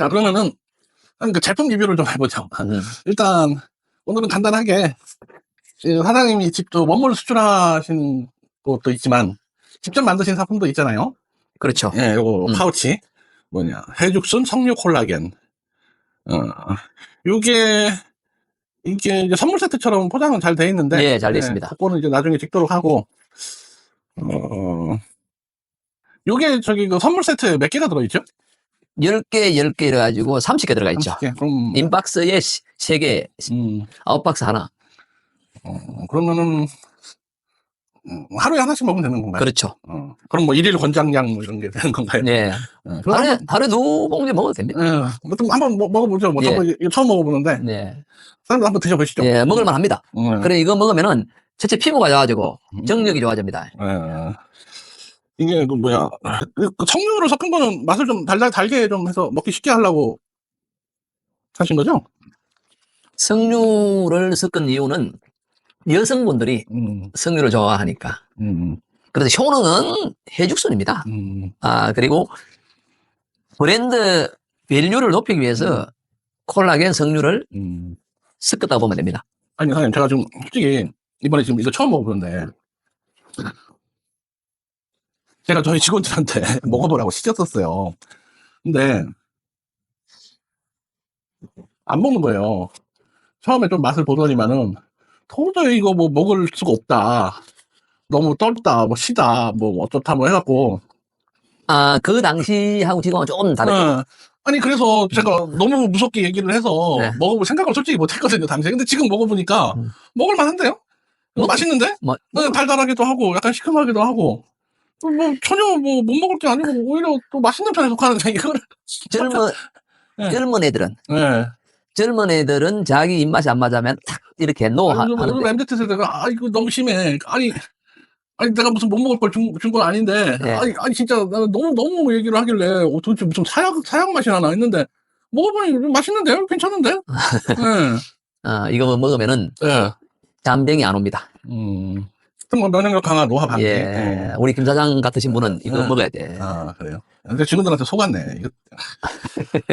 자, 그러면은, 그 제품 리뷰를 좀 해보죠. 음. 일단, 오늘은 간단하게, 그 사장님이 직접 원물 수출하신 것도 있지만, 직접 만드신 상품도 있잖아요. 그렇죠. 예, 요거 음. 파우치. 뭐냐, 해죽순 석류 콜라겐. 어, 요게, 이게 이제 선물 세트처럼 포장은 잘 돼 있는데. 예, 잘돼 있습니다. 그거는 이제 나중에 찍도록 하고, 어, 요게 저기 그 선물 세트 몇 개가 들어있죠? 10개, 10개 이래가지고 30개 들어가 있죠. 30개. 그럼, 인박스에 3개, 음, 아웃박스 하나. 어, 그러면은, 음, 하루에 하나씩 먹으면 되는 건가요? 그렇죠. 어, 그럼 뭐 일일 권장량 뭐 이런 게 되는 건가요? 네. 어, 그럼 하루에, 하루에 두 봉지 먹어도 됩니다. 예, 뭐좀 한번 먹- 먹어보죠. 뭐 예. 이거 처음 먹어보는데, 네. 사장님 한번 드셔보시죠. 예, 먹을만 합니다. 음, 그래, 이거 먹으면은 첫째 피부가 좋아지고 정력이 좋아집니다. 예. 이게 그 뭐야 그 석류를 섞은 거는 맛을 좀 달달 달게 좀 해서 먹기 쉽게 하려고 하신 거죠? 석류를 섞은 이유는 여성분들이 음, 석류를 좋아하니까. 음, 그래서 효능은 해죽순입니다. 음, 아, 그리고 브랜드 밸류를 높이기 위해서 콜라겐 석류를 음. 섞었다 보면 됩니다. 아니 사장님 제가 지금 솔직히 이번에 지금 이거 처음 먹어보는데 제가 저희 직원들한테 먹어보라고 시켰었어요. 근데 안 먹는 거예요. 처음에 좀 맛을 보더니만은 도저히 이거 뭐 먹을 수가 없다. 너무 떫다, 뭐 시다, 뭐 어쩌다 뭐 해갖고 아, 그 당시하고 지금은 조금 다르죠. 네. 아니 그래서 제가 너무 무섭게 얘기를 해서 네. 먹어볼 생각을 솔직히 못했거든요 당시에 근데 지금 먹어보니까 음. 먹을 만한데요? 뭐, 맛있는데? 뭐, 네, 달달하기도 하고 약간 시큼하기도 하고 뭐, 뭐 전혀 뭐 못 먹을 게 아니고 오히려 또 맛있는 편에 속하는데 이거를 젊은, 네. 젊은 애들은, 네. 젊은 애들은 자기 입맛이 안 맞으면 탁 이렇게 노 하는데. 요즘 MZ 세대가 아 이거 너무 심해 아니 아니 내가 무슨 못 먹을 걸준건 아닌데 네. 아니 아니 진짜 나는 너무 너무 얘기를 하길래 어, 도대체 무슨 사약 사약 맛이 나나 했는데 먹어보니 맛있는데요 괜찮은데 네. 어, 이거 먹으면은 네. 잠병이 안 옵니다. 음. 뭐 면역력 강화 노화 방지. 예. 예. 우리 김 사장 같으신 분은 이거 네. 먹어야 돼. 아, 그래요? 근데 직원들한테 속았네. 이거.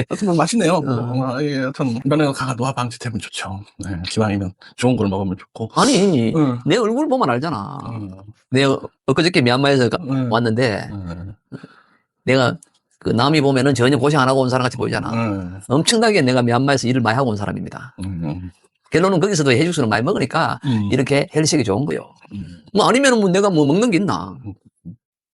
하여튼 뭐 맛있네요. 어. 뭐, 예, 하여튼 면역력 강화 노화 방지 되면 좋죠. 네, 기왕이면 좋은 걸 먹으면 좋고. 아니, 응. 내 얼굴 보면 알잖아. 응. 내가 엊그저께 미얀마에서 가- 응. 왔는데 응. 내가 그 남이 보면은 전혀 고생 안 하고 온 사람 같이 보이잖아. 응. 엄청나게 내가 미얀마에서 일을 많이 하고 온 사람입니다. 응. 결론은 거기서도 해죽수를 많이 먹으니까 응. 이렇게 헬식이 좋은 거요. 응. 뭐 아니면은 뭐 내가 뭐 먹는 게 있나.